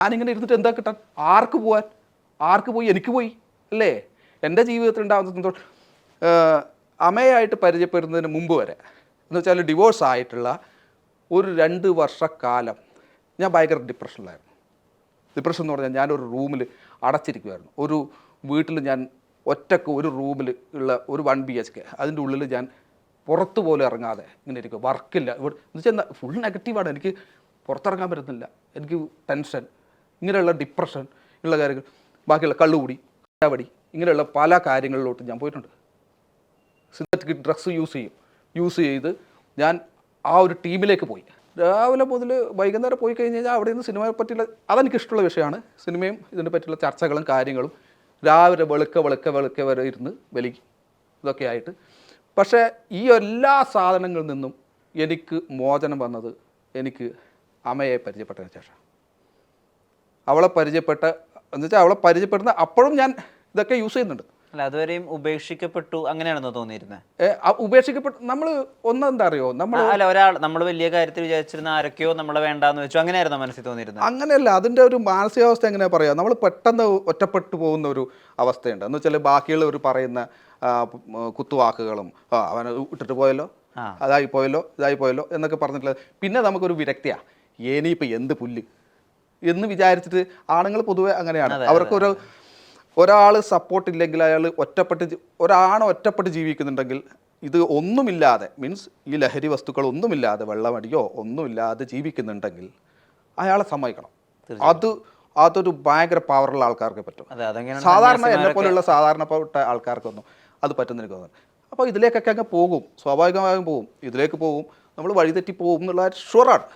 ഞാനിങ്ങനെ ഇരുന്നിട്ട് എന്താ കിട്ടാൻ? ആർക്ക് പോവാൻ? ആർക്ക് പോയി? എനിക്ക് പോയി അല്ലേ? എന്റെ ജീവിതത്തിൽ ഉണ്ടാകുന്ന അമ്മയായിട്ട് പരിചയപ്പെടുന്നതിന് മുമ്പ് വരെ എന്ന് വെച്ചാൽ ഡിവോഴ്സ് ആയിട്ടുള്ള ഒരു രണ്ട് വർഷക്കാലം ഞാൻ ഭയങ്കര ഡിപ്രഷനിലായിരുന്നു ഡിപ്രഷൻ എന്ന് പറഞ്ഞാൽ ഞാനൊരു റൂമിൽ അടച്ചിരിക്കുമായിരുന്നു ഒരു വീട്ടിൽ ഞാൻ ഒറ്റയ്ക്ക് ഒരു റൂമിൽ ഉള്ള ഒരു വൺ ബി എച്ച് കെ അതിന്റെ ഉള്ളിൽ ഞാൻ പുറത്ത് പോലും ഇറങ്ങാതെ ഇങ്ങനെ ഇരിക്കും വർക്കില്ല ഇവിടെ എന്ന് വെച്ചാൽ ഫുൾ നെഗറ്റീവാണ് എനിക്ക് പുറത്തിറങ്ങാൻ പറ്റുന്നില്ല. എനിക്ക് ടെൻഷൻ ഇങ്ങനെയുള്ള ഡിപ്രഷൻ ഉള്ള കാര്യങ്ങൾ ബാക്കിയുള്ള കള്ളുകൂടി ചവടി ഇങ്ങനെയുള്ള പല കാര്യങ്ങളിലോട്ട് ഞാൻ പോയിട്ടുണ്ട്. സിന്തറ്റിക് ഡ്രഗ്സ് യൂസ് ചെയ്യും. യൂസ് ചെയ്ത് ഞാൻ ആ ഒരു ടീമിലേക്ക് പോയി. രാവിലെ മുതൽ വൈകുന്നേരം പോയി കഴിഞ്ഞ് കഴിഞ്ഞാൽ അവിടെ നിന്ന് സിനിമയെ പറ്റിയുള്ള അതെനിക്ക് ഇഷ്ടമുള്ള വിഷയമാണ്. സിനിമയും ഇതിനെ പറ്റിയുള്ള ചർച്ചകളും കാര്യങ്ങളും രാവിലെ വെളുക്ക വെളുക്ക വെളുക്ക വരെ ഇരുന്ന് വലിക്കും ഇതൊക്കെ ആയിട്ട്. പക്ഷേ ഈ എല്ലാ സാധനങ്ങളിൽ നിന്നും എനിക്ക് മോചനം വന്നത് എനിക്ക് അമ്മയെ പരിചയപ്പെട്ടതിന് ശേഷം അവളെ പരിചയപ്പെട്ട എന്ന് വെച്ചാൽ അവളെ പരിചയപ്പെടുന്ന അപ്പോഴും ഞാൻ ഇതൊക്കെ യൂസ് ചെയ്യുന്നുണ്ട്. അല്ല അതുവരെയും ഉപേക്ഷിക്കപ്പെട്ടു അങ്ങനെയാണെന്ന് തോന്നിയിരുന്നത് ഉപേക്ഷിക്കപ്പെട്ടു നമ്മൾ ഒന്നെന്താ അറിയോ? നമ്മൾ അല്ല ഒരാൾ നമ്മൾ വലിയ കാര്യത്തിൽ വിചാരിച്ചിരുന്ന ആരൊക്കെയോ നമ്മളെ വേണ്ടാന്ന് വെച്ചു. അങ്ങനെയായിരുന്നു മനസ്സിൽ തോന്നിയിരുന്നത്? അങ്ങനെയല്ല അതിന്റെ ഒരു മാനസികാവസ്ഥ എങ്ങനെയാ പറയുക നമ്മൾ പെട്ടെന്ന് ഒറ്റപ്പെട്ടു പോകുന്ന ഒരു അവസ്ഥയുണ്ട്. എന്ന് വെച്ചാൽ ബാക്കിയുള്ളവർ പറയുന്ന കുത്തുവാക്കുകളും അവൻ ഇട്ടിട്ട് പോയല്ലോ. അതായി പോയല്ലോ ഇതായി പോയല്ലോ എന്നൊക്കെ പറഞ്ഞിട്ടുള്ളത്. പിന്നെ നമുക്കൊരു വിരക്തിയാണ് ഇനിയിപ്പോൾ എന്ത് പുല്ല്? എന്ന് വിചാരിച്ചിട്ട് ആണുങ്ങൾ പൊതുവെ അങ്ങനെയാണ്. അവർക്കൊരു ഒരാൾ സപ്പോർട്ട് ഇല്ലെങ്കിൽ അയാൾ ഒറ്റപ്പെട്ട് ഒരാണ് ഒറ്റപ്പെട്ട് ജീവിക്കുന്നുണ്ടെങ്കിൽ ഇത് ഒന്നുമില്ലാതെ മീൻസ് ഈ ലഹരി വസ്തുക്കൾ ഒന്നുമില്ലാതെ വെള്ളമടിയോ ഒന്നുമില്ലാതെ ജീവിക്കുന്നുണ്ടെങ്കിൽ അയാളെ സമ്മതിക്കണം. അത് അതൊരു ഭയങ്കര പവറുള്ള ആൾക്കാർക്ക് പറ്റും. സാധാരണ എന്നെ പോലെയുള്ള സാധാരണപ്പെട്ട ആൾക്കാർക്കൊന്നും അത് പറ്റുന്നെനിക്ക് തോന്നുന്നു അപ്പോൾ ഇതിലേക്കൊക്കെ അങ്ങ് പോകും സ്വാഭാവികമായും പോകും ഇതിലേക്ക് പോകും നമ്മൾ വഴിതെറ്റി പോകും എന്നുള്ള ഷുവറാണ്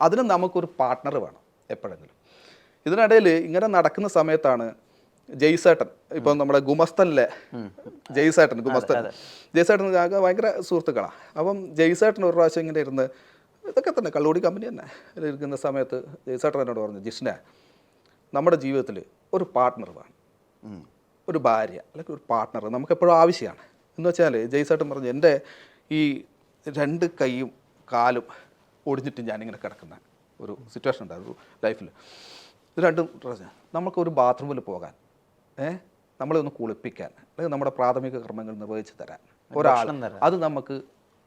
അതിന് നമുക്കൊരു പാർട്ട്ണർ വേണം. എപ്പോഴെങ്കിലും. ഇതിനിടയിൽ ഇങ്ങനെ നടക്കുന്ന സമയത്താണ് ജയ്സേട്ടൻ ഇപ്പം നമ്മുടെ ഗുമസ്തനിലെ ജയ്സേട്ടൻ ഗുമസ്തൻ. ജയ്സേട്ടൻ ഞങ്ങൾക്ക് ഭയങ്കര സുഹൃത്തുക്കളാണ് അപ്പം ജയ്സേട്ടൻ ഒരു പ്രാവശ്യം ഇങ്ങനെ ഇരുന്ന് ഇതൊക്കെ തന്നെ കള്ളുകൂടി കമ്പനി തന്നെ. ഇരിക്കുന്ന സമയത്ത് ജയ്സേട്ടൻ എന്നോട് പറഞ്ഞു ജിഷ്ണ നമ്മുടെ ജീവിതത്തിൽ ഒരു പാർട്ട്ണർ വേണം. ഒരു ഭാര്യ അല്ലെങ്കിൽ ഒരു പാർട്ട്ണർ നമുക്ക് എപ്പോഴും ആവശ്യമാണ്. എന്ന് വെച്ചാൽ ജയ്സേട്ടൻ പറഞ്ഞു എന്റെ ഈ രണ്ട് കൈയും കാലും ഒടിഞ്ഞിട്ട് ഞാനിങ്ങനെ കിടക്കുന്ന. ഒരു സിറ്റുവേഷൻ ഉണ്ടായിരുന്നു ലൈഫിൽ ഇത് രണ്ടും. നമുക്കൊരു ബാത്റൂമിൽ പോകാൻ ഏ? നമ്മളെ ഒന്ന് കുളിപ്പിക്കാൻ അല്ലെങ്കിൽ നമ്മുടെ പ്രാഥമിക കർമ്മങ്ങൾ നിർവഹിച്ച് തരാൻ. ഒരാൾ അത് നമുക്ക്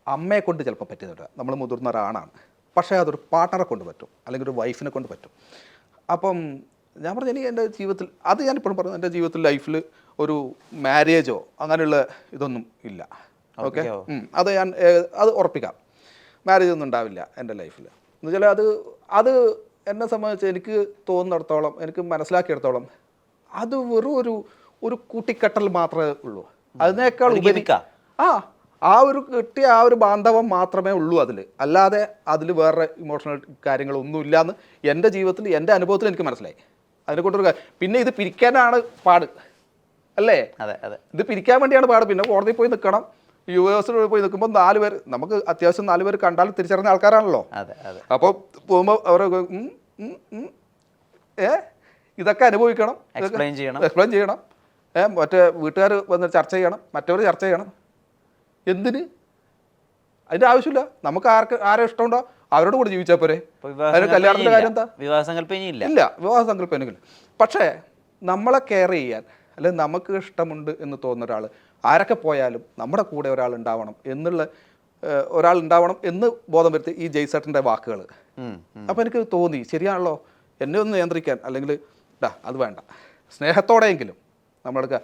അമ്മയെ കൊണ്ട് ചിലപ്പോൾ പറ്റിയതല്ല നമ്മൾ മുതിർന്ന ഒരാണാണ് പക്ഷേ അതൊരു പാർട്ട്ണറെ കൊണ്ട് പറ്റും അല്ലെങ്കിൽ ഒരു വൈഫിനെ കൊണ്ട് പറ്റും. അപ്പം ഞാൻ പറഞ്ഞു എനിക്ക് എന്റെ ജീവിതത്തിൽ അത് ഞാൻ ഇപ്പോഴും പറഞ്ഞു എന്റെ ജീവിതത്തിൽ ലൈഫിൽ ഒരു മാരേജോ അങ്ങനെയുള്ള ഇതൊന്നും ഇല്ല. ഓക്കെ? അത് ഞാൻ അത് ഉറപ്പിക്കാം. മാരേജ് ഒന്നും ഉണ്ടാവില്ല എന്റെ ലൈഫിൽ എന്ന് വെച്ചാൽ അത് അത് എന്നെ സംബന്ധിച്ച് എനിക്ക് തോന്നുന്നിടത്തോളം എനിക്ക് മനസ്സിലാക്കിയിടത്തോളം അത് വെറും ഒരു ഒരു കൂട്ടിക്കെട്ടൽ മാത്രമേ ഉള്ളൂ. അതിനേക്കാൾ ഉപരി ആ? ആ ഒരു കിട്ടിയ ആ ഒരു ബാന്ധവം മാത്രമേ ഉള്ളൂ അതിൽ അല്ലാതെ അതിൽ വേറെ ഇമോഷണൽ കാര്യങ്ങളൊന്നും ഇല്ലയെന്ന് എന്റെ ജീവിതത്തിൽ എന്റെ അനുഭവത്തിൽ എനിക്ക് മനസ്സിലായി. അതിനെ കൊണ്ടൊരു പിന്നെ ഇത് പിരിക്കാനാണ് പാട്. അല്ലേ? അതെ അതെ. ഇത് പിരിക്കാൻ വേണ്ടിയാണ് പാട്. പിന്നെ കോടതിയിൽ പോയി നിൽക്കണം. യു എസിൽ പോയി നിൽക്കുമ്പോൾ നാല് പേര് നമുക്ക് അത്യാവശ്യം നാല് പേര് കണ്ടാൽ തിരിച്ചറിഞ്ഞ ആൾക്കാരാണല്ലോ. അപ്പോൾ പോകുമ്പോൾ അവർ ഏ? ഇതൊക്കെ അനുഭവിക്കണം. എക്സ്പ്ലെയിൻ ചെയ്യണം. എക്സ്പ്ലെയിൻ ചെയ്യണം. ഏ മറ്റേ വീട്ടുകാർ വന്ന് ചർച്ച ചെയ്യണം. മറ്റവർ ചർച്ച ചെയ്യണം. എന്തിന്? അതിന്റെ ആവശ്യമില്ല. നമുക്ക് ആർക്ക് ആരെ ഇഷ്ടമുണ്ടോ അവരോട് കൂടി ജീവിച്ചാൽ പോരെ. കല്യാണത്തിന്റെ അതിന് കല്യാണത്തിന്റെ കാര്യം എന്താ വിവാഹ സങ്കല്പം ഇനി ഇല്ല. വിവാഹ സങ്കല്പം എനിക്കില്ല പക്ഷേ നമ്മളെ കെയർ ചെയ്യാൻ അല്ലെങ്കിൽ നമുക്ക് ഇഷ്ടമുണ്ട് എന്ന് തോന്നുന്ന ഒരാൾ ആരൊക്കെ പോയാലും നമ്മുടെ കൂടെ ഒരാൾ ഉണ്ടാവണം എന്നുള്ള ഒരാൾ ഉണ്ടാവണം എന്ന് ബോധം വരുത്തി ഈ ജയ്സട്ടിന്റെ വാക്കുകൾ. അപ്പോൾ എനിക്ക് തോന്നി ശരിയാണല്ലോ എന്നെ ഒന്ന് നിയന്ത്രിക്കാൻ അല്ലെങ്കിൽ ഡാ അത് വേണ്ട. സ്നേഹത്തോടെയെങ്കിലും നമ്മളെടുക്കുക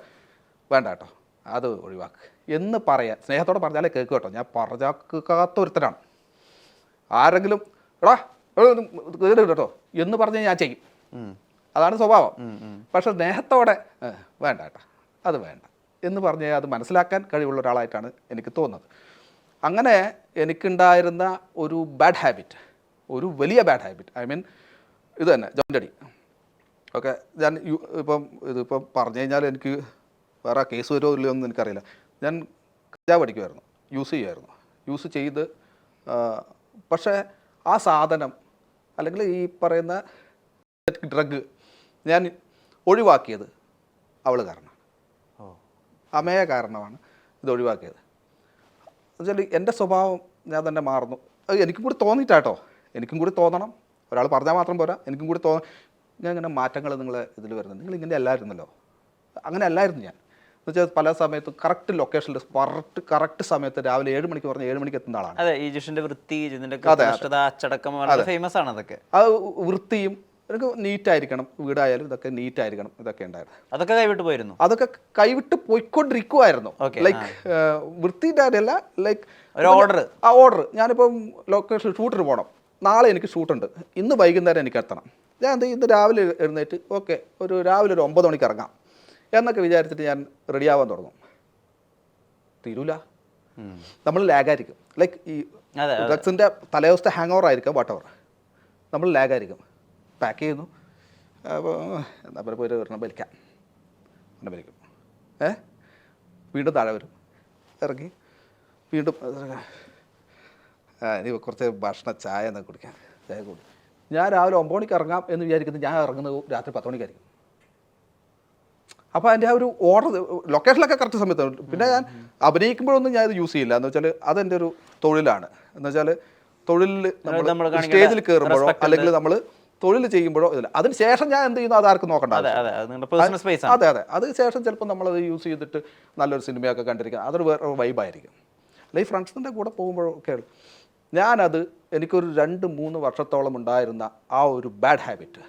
വേണ്ട കേട്ടോ അത് ഒഴിവാക്ക്. എന്ന് പറയാൻ സ്നേഹത്തോടെ പറഞ്ഞാലേ കേൾക്കും കേട്ടോ ഞാൻ പറഞ്ഞാക്കാത്ത ഒരുത്തരാണ് ആരെങ്കിലും എടാ കേട്ടോ എന്ന് പറഞ്ഞ് ഞാൻ ചെയ്യും. അതാണ് സ്വഭാവം. പക്ഷെ സ്നേഹത്തോടെ "ഏ, വേണ്ട കേട്ടോ അത് വേണ്ട. എന്ന് പറഞ്ഞ് അത് മനസ്സിലാക്കാൻ കഴിവുള്ള ഒരാളായിട്ടാണ് എനിക്ക് തോന്നുന്നത്. അങ്ങനെ എനിക്കുണ്ടായിരുന്ന ഒരു ബാഡ് ഹാബിറ്റ് ഒരു വലിയ ബാഡ് ഹാബിറ്റ് ഐ മീൻ ഇത് തന്നെ ജോയിന്റ് ഓക്കെ ഞാൻ ഇപ്പം ഇതിപ്പം പറഞ്ഞു കഴിഞ്ഞാൽ എനിക്ക് വേറെ കേസ് വരുമോ ഇല്ലയോ എന്ന് എനിക്കറിയില്ല. ഞാൻ കഞ്ചാവ് അടിക്കുമായിരുന്നു യൂസ് ചെയ്യുമായിരുന്നു. യൂസ് ചെയ്ത് പക്ഷേ ആ സാധനം അല്ലെങ്കിൽ ഈ പറയുന്ന ഡ്രഗ് ഞാൻ ഒഴിവാക്കിയത് അവൾ കാരണമാണ് ഓ അമ്മയെ കാരണമാണ് ഇത് ഒഴിവാക്കിയത്. എന്നുവെച്ചാൽ എന്റെ സ്വഭാവം ഞാൻ തന്നെ മാറുന്നു. അത് എനിക്കും കൂടി തോന്നിയിട്ടാട്ടോ എനിക്കും കൂടി തോന്നണം. ഒരാൾ പറഞ്ഞാൽ മാത്രം പോരാ. എനിക്കും കൂടി തോന്ന ഞാൻ ഇങ്ങനെ മാറ്റങ്ങൾ നിങ്ങളെ ഇതിൽ വരുന്നത്. നിങ്ങൾ ഇങ്ങനെ അല്ലായിരുന്നല്ലോ. അങ്ങനെ അല്ലായിരുന്നു ഞാൻ. എന്ന് വെച്ചാൽ പല സമയത്തും കറക്റ്റ് ലൊക്കേഷനിൽ കറക്റ്റ് കറക്റ്റ് സമയത്ത് രാവിലെ ഏഴ് മണിക്ക് പറഞ്ഞ ഏഴ് മണിക്ക് എത്തുന്ന ആളാണ്. അതെ ഈജിഷിന്റെ വൃത്തി വളരെ ഫേമസ് ആണ് അതൊക്കെ. ആ വൃത്തിയും എനിക്ക് നീറ്റായിരിക്കണം. വീടായാലും ഇതൊക്കെ നീറ്റായിരിക്കണം. ഇതൊക്കെ ഉണ്ടായിരുന്നു അതൊക്കെ കൈവിട്ട് പോയിരുന്നു? അതൊക്കെ കൈവിട്ട് പോയിക്കൊണ്ടിരിക്കുമായിരുന്നു ലൈക്ക് വൃത്തിന്റെ കാര്യമല്ല ലൈക്ക് ഒരു ഓർഡർ ആ ഓർഡർ ഞാനിപ്പം ലൊക്കേഷൻ ഷൂട്ടിന് പോകണം നാളെ എനിക്ക് ഷൂട്ടുണ്ട് ഇന്ന് വൈകുന്നേരം എനിക്ക് എത്തണം. ഞാൻ എന്ത് ഇന്ന് രാവിലെ എഴുന്നേറ്റ് ഓക്കെ ഒരു രാവിലെ ഒരു ഒമ്പത് മണിക്ക് ഇറങ്ങാം. എന്നൊക്കെ വിചാരിച്ചിട്ട് ഞാൻ റെഡിയാവാൻ തുടങ്ങും. തീരൂല. നമ്മൾ ലാഗായിരിക്കും ലൈക്ക് ഈ ഡ്രഗ്സിന്റെ ഡ്രഗ്സിന്റെ തലേദിവസത്തെ ഹാങ് ഓവർ ആയിരിക്കും വാട്ടവർ നമ്മൾ ലാഗായിരിക്കും പാക്ക് ചെയ്യുന്നു. അപ്പോൾ എന്താ പറയുക പോയിട്ട് ഒരെണ്ണം വലിക്കാം. ഒരെണ്ണം വലിക്കും. ഏ? വീണ്ടും താഴെ വരും. ഇറങ്ങി. വീണ്ടും ഇനി കുറച്ച് ഭക്ഷണ ചായ എന്നൊക്കെ കുടിക്കാം. ചായ കൂടി. ഞാൻ രാവിലെ ഒമ്പത് മണിക്ക് ഇറങ്ങാം എന്ന് വിചാരിക്കുന്നത് ഞാൻ ഇറങ്ങുന്നത് രാത്രി പത്ത് മണിക്കായിരിക്കും. അപ്പോൾ അതിന്റെ ആ ഒരു ഓർഡർ ലൊക്കേഷനിലൊക്കെ കറക്റ്റ് സമയത്ത് പിന്നെ ഞാൻ അഭിനയിക്കുമ്പോഴൊന്നും ഞാൻ ഇത് യൂസ് ചെയ്യില്ല. എന്ന് വെച്ചാൽ അതെന്റെ ഒരു തൊഴിലാണ്. എന്ന് വെച്ചാൽ തൊഴിലിൽ നമ്മൾ സ്റ്റേജിൽ കയറുമ്പോഴോ അല്ലെങ്കിൽ നമ്മൾ തൊഴിൽ ചെയ്യുമ്പോഴോ ഇതില്ല. അതിനുശേഷം ഞാൻ എന്ത് ചെയ്യുന്നു? അതാർക്കും നോക്കണ്ട അതെ സ്പേസ് ആണ്. അതെ അതെ. അത് ശേഷം ചിലപ്പോൾ നമ്മളത് യൂസ് ചെയ്തിട്ട് നല്ലൊരു സിനിമയൊക്കെ കണ്ടിരിക്കുക അതൊരു വേറെ വൈബായിരിക്കും അല്ലെങ്കിൽ ഫ്രണ്ട്സിന്റെ കൂടെ പോകുമ്പോഴൊക്കെ ഞാനത് എനിക്കൊരു രണ്ട് മൂന്ന് വർഷത്തോളം ഉണ്ടായിരുന്ന ആ ഒരു ബാഡ് ഹാബിറ്റ്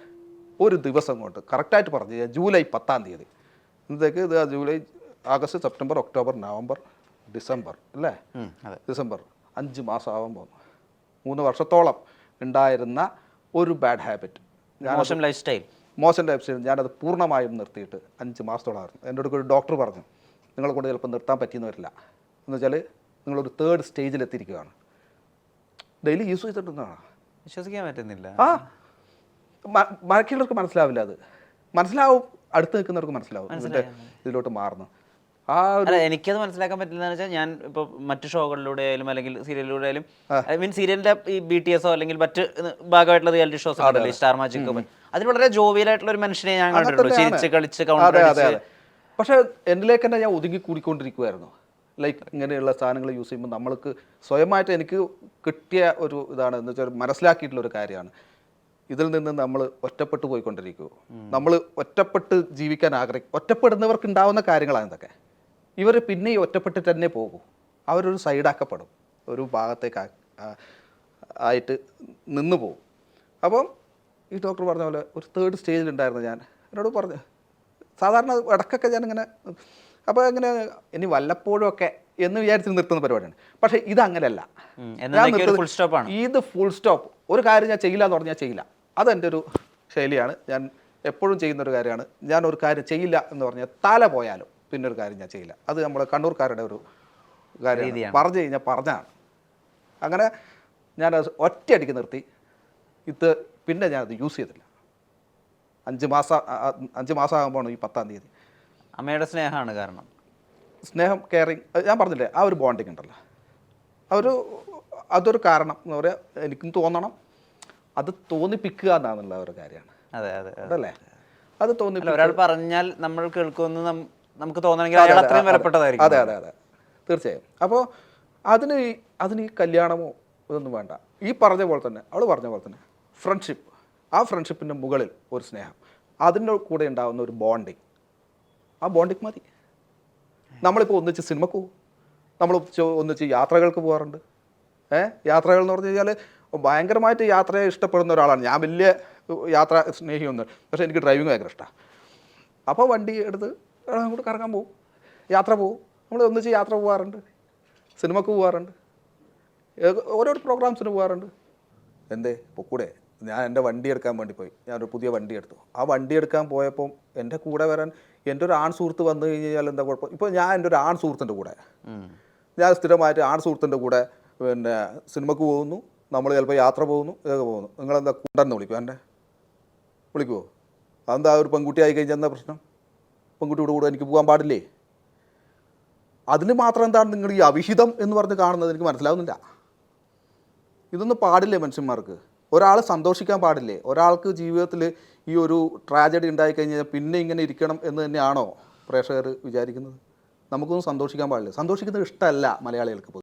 ഒരു ദിവസം കൊണ്ട് കറക്റ്റായിട്ട് പറഞ്ഞു കഴിഞ്ഞാൽ ജൂലൈ പത്താം തീയതി. ഇന്നത്തേക്ക് ഇത് July August September October November December അല്ലേ? ഡിസംബർ. അഞ്ച് മാസം ആവാൻ പോകുന്നു. മൂന്ന് വർഷത്തോളം ഉണ്ടായിരുന്ന ഒരു ബാഡ് ഹാബിറ്റ് മോശം ലൈഫ് സ്റ്റൈൽ മോശം ലൈഫ് സ്റ്റൈൽ ഞാനത് പൂർണമായും നിർത്തിയിട്ട് അഞ്ച് മാസത്തോളമായിരുന്നു എന്റെ അടുത്ത് ഒരു ഡോക്ടർ പറഞ്ഞു നിങ്ങളെ കൊണ്ട് ചിലപ്പോൾ നിർത്താൻ പറ്റിയെന്ന് വരില്ല. എന്ന് വെച്ചാൽ നിങ്ങളൊരു തേർഡ് സ്റ്റേജിൽ എത്തിയിരിക്കുകയാണ്. ഡെയിലി യൂസ് ചെയ്തിട്ടുള്ളതാണ് വിശ്വസിക്കാൻ പറ്റുന്നില്ല. ആ. ബാക്കിയുള്ളവർക്ക് മനസ്സിലാവില്ല അത്. മനസ്സിലാവും അടുത്ത് നിൽക്കുന്നവർക്ക് മനസ്സിലാവും. എന്നിട്ട് ഇതിലോട്ട് മാറുന്നു. ആ അല്ല എനിക്കത് മനസ്സിലാക്കാൻ പറ്റില്ലെന്ന് വെച്ചാൽ ഞാൻ ഇപ്പൊ മറ്റു ഷോകളിലൂടെ ആയാലും അല്ലെങ്കിൽ സീരിയലിലൂടെ ആയാലും ഐ മീൻ സീരിയലിന്റെ ഈ ബി ടി എസോ അല്ലെങ്കിൽ മറ്റ് ഭാഗമായിട്ടുള്ള റിയാലിറ്റി ഷോസ് ഉണ്ടല്ലോ സ്റ്റാർ മാജിക് കമ്പൻ അതിൽ വളരെ ജോവിയലായിട്ടുള്ള ഒരു മനുഷ്യനെ ഞാൻ കണ്ടിട്ടുള്ളൂ. ചിരിച്ച് കളിച്ച് കൗണ്ടർ പക്ഷേ എന്നിലേക്ക് തന്നെ ഞാൻ ഒതുങ്ങി കൂടിക്കൊണ്ടിരിക്കുമായിരുന്നു ലൈക്ക് ഇങ്ങനെയുള്ള സാധനങ്ങൾ യൂസ് ചെയ്യുമ്പോൾ നമ്മൾക്ക് സ്വയമായിട്ട് എനിക്ക് കിട്ടിയ ഒരു ഇതാണ്. എന്ന് വെച്ചാൽ മനസ്സിലാക്കിയിട്ടുള്ള ഒരു കാര്യമാണ്. ഇതിൽ നിന്ന് നമ്മൾ ഒറ്റപ്പെട്ടു പോയിക്കൊണ്ടിരിക്കുമോ നമ്മൾ ഒറ്റപ്പെട്ട് ജീവിക്കാൻ ആഗ്രഹിക്കും ഒറ്റപ്പെടുന്നവർക്ക് ഉണ്ടാവുന്ന കാര്യങ്ങളാണ് ഇതൊക്കെ. ഇവർ പിന്നെ ഈ ഒറ്റപ്പെട്ടിട്ട് തന്നെ പോകും. അവരൊരു സൈഡാക്കപ്പെടും. ഒരു ഭാഗത്തേക്ക് ആയിട്ട് നിന്ന് പോകും. അപ്പം ഈ ഡോക്ടർ പറഞ്ഞ പോലെ ഒരു തേർഡ് സ്റ്റേജിലുണ്ടായിരുന്നു ഞാൻ. എന്നോട് പറഞ്ഞു സാധാരണ ഇടക്കൊക്കെ ഞാനിങ്ങനെ അപ്പോൾ ഇങ്ങനെ ഇനി വല്ലപ്പോഴും ഒക്കെ എന്ന് വിചാരിച്ച് നിർത്തുന്ന പരിപാടിയാണ്. പക്ഷേ ഇത് അങ്ങനെയല്ല. ഇത് ഫുൾ സ്റ്റോപ്പ് ഒരു കാര്യം ഞാൻ ചെയ്യില്ല എന്ന് പറഞ്ഞാൽ ചെയ്യില്ല. അതെന്റെ ഒരു ശൈലിയാണ്. ഞാൻ എപ്പോഴും ചെയ്യുന്ന ഒരു കാര്യമാണ്. ഞാൻ ഒരു കാര്യം ചെയ്യില്ല എന്ന് പറഞ്ഞാൽ തല പോയാലും പിന്നെ ഒരു കാര്യം ഞാൻ ചെയ്യില്ല. അത് നമ്മൾ കണ്ണൂർക്കാരുടെ ഒരു കാര്യം പറഞ്ഞു കഴിഞ്ഞാൽ പറഞ്ഞാണ്. അങ്ങനെ ഞാൻ ഒറ്റയടിക്ക് നിർത്തി. ഇത് പിന്നെ ഞാനത് യൂസ് ചെയ്തില്ല. അഞ്ച് മാസം അഞ്ച് മാസം ആകുമ്പോഴാണ് ഈ പത്താം തീയതി. അമ്മയുടെ സ്നേഹമാണ് കാരണം. സ്നേഹം കെയറിങ് ഞാൻ പറഞ്ഞില്ലേ ആ ഒരു ബോണ്ടിങ് ഉണ്ടല്ലോ. ആ ഒരു അതൊരു കാരണം എന്ന് പറയുക എനിക്കും തോന്നണം. അത് തോന്നിപ്പിക്കുക എന്നാണുള്ള ഒരു കാര്യമാണ്. അതെ അതെ അതെ. അതല്ലേ അത് തോന്നി തോന്നിപ്പിക്കുക. ഒരാൾ പറഞ്ഞാൽ നമ്മൾ കേൾക്കുമെന്ന് നമുക്ക് തോന്നണമെങ്കിൽ അയാൾ അത്രയും വിലപ്പെട്ടതായിരിക്കും അതെ അതെ അതെ. തീർച്ചയായും. അപ്പോൾ അതിന് ഈ- അതിന് ഈ കല്യാണമോ ഇതൊന്നും വേണ്ട. ഈ പറഞ്ഞ പോലെ തന്നെ അവൾ പറഞ്ഞ പോലെ തന്നെ ഫ്രണ്ട്ഷിപ്പ് ആ ഫ്രണ്ട്ഷിപ്പിന്റെ മുകളിൽ ഒരു സ്നേഹം. അതിന്റെ കൂടെ ഉണ്ടാകുന്ന ഒരു ബോണ്ടിങ് ആ ബോണ്ടിങ് മതി. നമ്മളിപ്പോൾ ഒന്നിച്ച് സിനിമക്ക് പോകും നമ്മൾ ഒന്നിച്ച് യാത്രകൾക്ക് പോകാറുണ്ട്. ഏ? യാത്രകൾ എന്ന് പറഞ്ഞു കഴിഞ്ഞാൽ ഭയങ്കരമായിട്ട് യാത്രയെ ഇഷ്ടപ്പെടുന്ന ഒരാളാണ്. ഞാൻ വലിയ യാത്ര സ്നേഹിയൊന്നും പക്ഷേ എനിക്ക് ഡ്രൈവിങ് ഭയങ്കര ഇഷ്ടമാണ് അപ്പോൾ വണ്ടി എടുത്ത് അങ്ങോട്ട് കറങ്ങാൻ പോകും യാത്ര പോകും നമ്മൾ ഒന്നിച്ച് യാത്ര പോകാറുണ്ട് സിനിമക്ക് പോകാറുണ്ട് ഓരോ പ്രോഗ്രാംസിന് പോകാറുണ്ട് എന്തേ? പൊക്കൂടെ. ഞാൻ എന്റെ വണ്ടി എടുക്കാൻ വേണ്ടി പോയി. ഞാനൊരു പുതിയ വണ്ടി എടുത്തു. ആ വണ്ടി എടുക്കാൻ പോയപ്പോൾ എന്റെ കൂടെ വരാൻ എന്റെ ഒരു ആൺ സുഹൃത്ത് വന്നു കഴിഞ്ഞാൽ എന്താ കുഴപ്പം? ഇപ്പോൾ ഞാൻ എന്റെ ഒരു ആൺ സുഹൃത്തിന്റെ കൂടെ. ഞാൻ സ്ഥിരമായിട്ട് ആൺ സുഹൃത്തിന്റെ കൂടെ പിന്നെ സിനിമക്ക് പോകുന്നു. നമ്മൾ ചിലപ്പോൾ യാത്ര പോകുന്നു ഇതൊക്കെ പോകുന്നു. നിങ്ങളെന്താ കുണ്ടെന്ന് വിളിക്കുമോ എന്റെ വിളിക്കുമോ അതെന്താ ഒരു പെൺകുട്ടി ആയി കഴിഞ്ഞാൽ എന്താ പ്രശ്നം? പെൺകുട്ടിയോട് കൂടെ എനിക്ക് പോകാൻ പാടില്ലേ? അതിന് മാത്രം എന്താണ് നിങ്ങൾ ഈ അവിഹിതം എന്ന് പറഞ്ഞ് കാണുന്നത്? എനിക്ക് മനസ്സിലാവുന്നില്ല. ഇതൊന്നും പാടില്ലേ മനുഷ്യന്മാർക്ക്? ഒരാൾ സന്തോഷിക്കാൻ പാടില്ലേ? ഒരാൾക്ക് ജീവിതത്തിൽ ഈ ഒരു ട്രാജഡി ഉണ്ടായിക്കഴിഞ്ഞാൽ പിന്നെ ഇങ്ങനെ ഇരിക്കണം എന്ന് തന്നെയാണോ പ്രേക്ഷകർ വിചാരിക്കുന്നത്? നമുക്കൊന്നും സന്തോഷിക്കാൻ പാടില്ല. സന്തോഷിക്കുന്നത് ഇഷ്ടമല്ല മലയാളികൾക്ക്